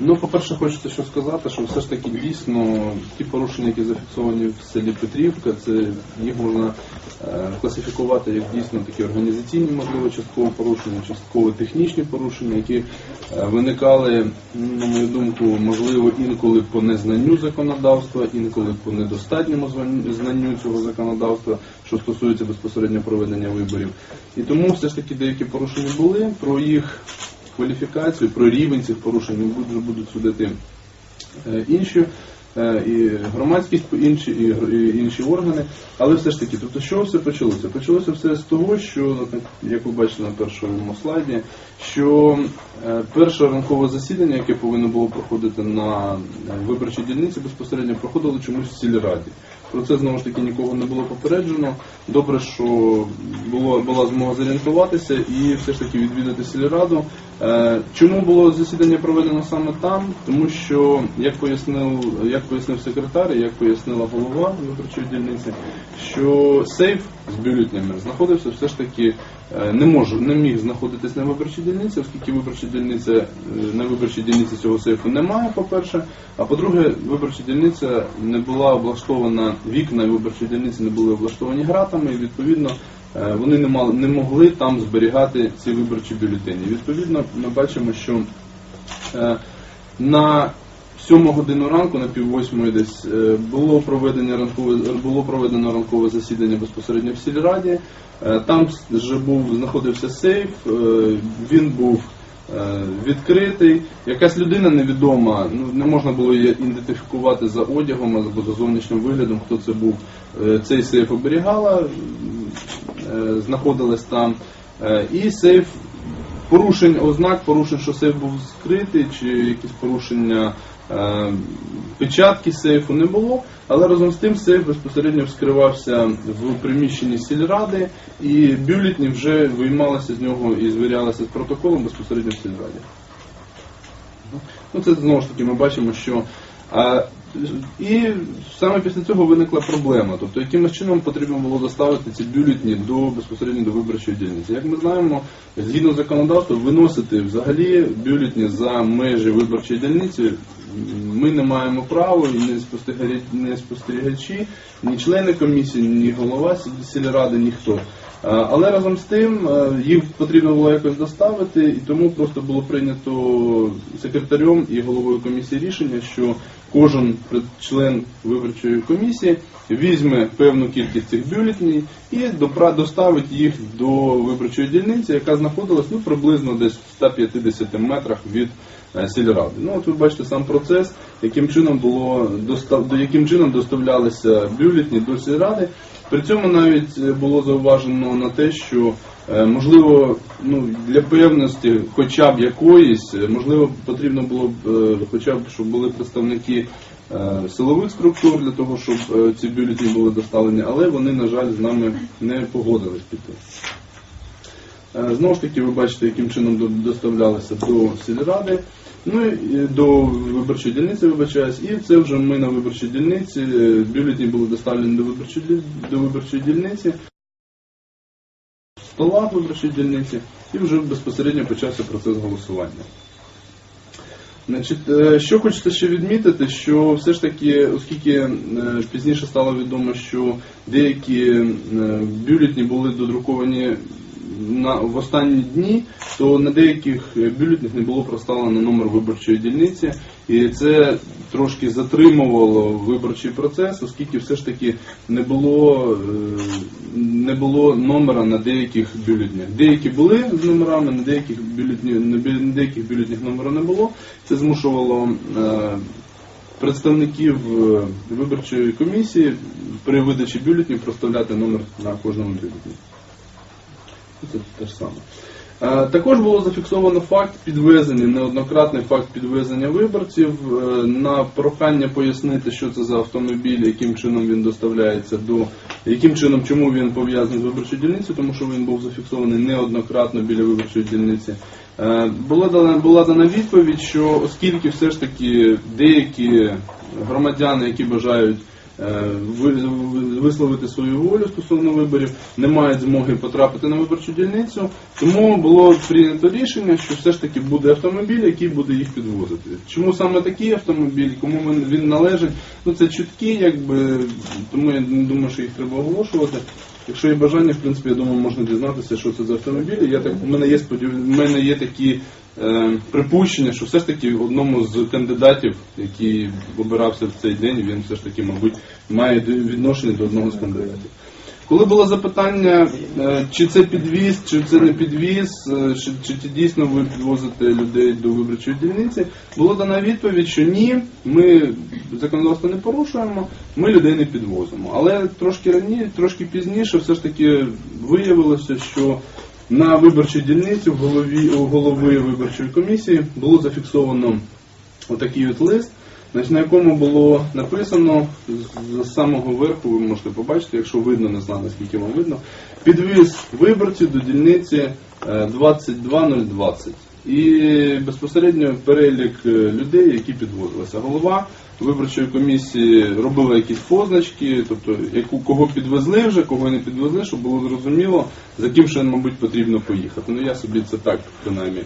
Ну, по-перше, хочеться що сказати, що все ж таки дійсно ті порушення, які зафіксовані в селі Петрівка, це їх можна е, класифікувати як дійсно такі організаційні, можливо, частково порушення, частково технічні порушення, які е, виникали, на мою думку, можливо, інколи по незнанню законодавства, інколи по недостатньому знанню цього законодавства, що стосується безпосередньо проведення виборів. І тому все ж таки деякі порушення були. Про їх кваліфікацію, про рівень цих порушень будуть, будуть судити е, інші. е, І громадськість інші, і, інші органи, але все ж таки, тобто, що все почалося? Почалося все з того, що, як ви бачите на першому слайді, що е, перше ранкове засідання, яке повинно було проходити на виборчій дільниці, безпосередньо проходило чомусь в сільраді. Про це знову ж таки нікого не було попереджено. Добре, що було, була змога зорієнтуватися і все ж таки відвідати сільраду. Е, Чому було засідання проведено саме там? Тому що, як пояснив, як пояснив секретар, і як пояснила голова виборчої дільниці, що сейф з бюлетнями знаходився все ж таки е, не може, не міг знаходитись на виборчій дільниці, оскільки виборча дільниця е, на виборчій дільниці цього сейфу немає, по-перше. А по-друге, виборча дільниця не була облаштована, вікна виборчої дільниці не були облаштовані гратами, і відповідно вони не мали не могли там зберігати ці виборчі бюлетені. Відповідно, ми бачимо, що е, на сьому годину ранку, на пів восьмої десь е, було проведено ранкове було проведено ранкове засідання безпосередньо в сільраді. Е, Там вже був знаходився сейф, е, він був е, відкритий. Якась людина невідома, ну не можна було її ідентифікувати за одягом або за зовнішнім виглядом, хто це був. Е, Цей сейф оберігала, е, знаходилась там. Е, І сейф порушень, ознак порушень, що сейф був скритий, чи якісь порушення е, печатки сейфу не було. Але разом з тим сейф безпосередньо вскривався в приміщенні сільради, і бюлетні вже виймалися з нього і звірялися з протоколом безпосередньо в сільраді. Ну, це знову ж таки ми бачимо, що і саме після цього виникла проблема. Тобто, якимось чином потрібно було доставити ці бюлетні до безпосередньо до виборчої дільниці. Як ми знаємо, згідно законодавства, виносити взагалі бюлетні за межі виборчої дільниці ми не маємо права, і не спостерігачі, не спостерігачі, ні члени комісії, ні голова сільради, ніхто. Але разом з тим е, їх потрібно було якось доставити, і тому просто було прийнято секретарем і головою комісії рішення, що кожен член виборчої комісії візьме певну кількість цих бюлетнів і доставить їх до виборчої дільниці, яка знаходилась ну, приблизно десь в 150 метрах від е, сільради. Ну, от ви бачите сам процес, яким чином було достав, до яким чином доставлялися бюлетні до сільради. При цьому навіть е, було зауважено на те, що можливо ну, для певності хоча б якоїсь, е, можливо, потрібно було б е, хоча б, щоб були представники е, силових структур для того, щоб е, ці бюлетні були доставлені, але вони, на жаль, з нами не погодились піти. Е, Знову ж таки, ви бачите, яким чином доставлялися до сільради, ну і до виборчої дільниці, вибачаюсь, і це вже ми на виборчій дільниці. е, Бюлетні були доставлені до виборчої до виборчої дільниці, стола виборчій дільниці, і вже безпосередньо почався процес голосування. Значить, е, що хочеться ще відмітити, що все ж таки, оскільки е, пізніше стало відомо, що деякі е, бюлетні були додруковані на в останні дні, то на деяких е, бюлетнях не було проставлено номер виборчої дільниці, і це трошки затримувало виборчий процес, оскільки все ж таки не було е, не було номера на деяких бюлетнях. Деякі були з номерами, на деяких бюлетнях на деяких бюлетнях номера не було. Це змушувало е, представників виборчої комісії при видачі бюлетнів проставляти номер на кожному бюлетні. Це те ж саме. Е, Також було зафіксовано факт підвезення, неоднократний факт підвезення виборців е, на прохання пояснити, що це за автомобіль, яким чином він доставляється до яким чином, чому він пов'язаний з виборчою дільницею, тому що він був зафіксований неоднократно біля виборчої дільниці. Е, Була дана була дана відповідь, що оскільки все ж таки деякі громадяни, які бажають висловити свою волю стосовно виборів, не мають змоги потрапити на виборчу дільницю. Тому було прийнято рішення, що все ж таки буде автомобіль, який буде їх підвозити. Чому саме такий автомобіль, кому він- належить? Ну це чутки, якби тому я не думаю, що їх треба оголошувати. Якщо є бажання, в принципі, я думаю, можна дізнатися, що це за автомобілі. Я так у мене є сподів... у мене є такі е, припущення, що все ж таки одному з кандидатів, який обирався в цей день, він все ж таки, мабуть, має відношення до одного з кандидатів. Коли було запитання, е, чи це підвіз, чи це не підвіз, е, чи, чи, дійсно ви підвозите людей до виборчої дільниці, було дана відповідь, що ні, ми законодавство не порушуємо, ми людей не підвозимо. Але трошки раніше, трошки пізніше, все ж таки виявилося, що на виборчій дільниці в голові у голови виборчої комісії було зафіксовано отакий от лист, значить, на якому було написано з- самого верху, ви можете побачити, якщо видно, не знаю наскільки вам видно, підвіз виборців до дільниці е, 22020. І безпосередньо перелік е, людей, які підвозилися. Голова виборчої комісії робила якісь позначки, тобто яку кого підвезли вже, кого не підвезли, щоб було зрозуміло, за ким ще, мабуть, потрібно поїхати. Ну я собі це так принаймні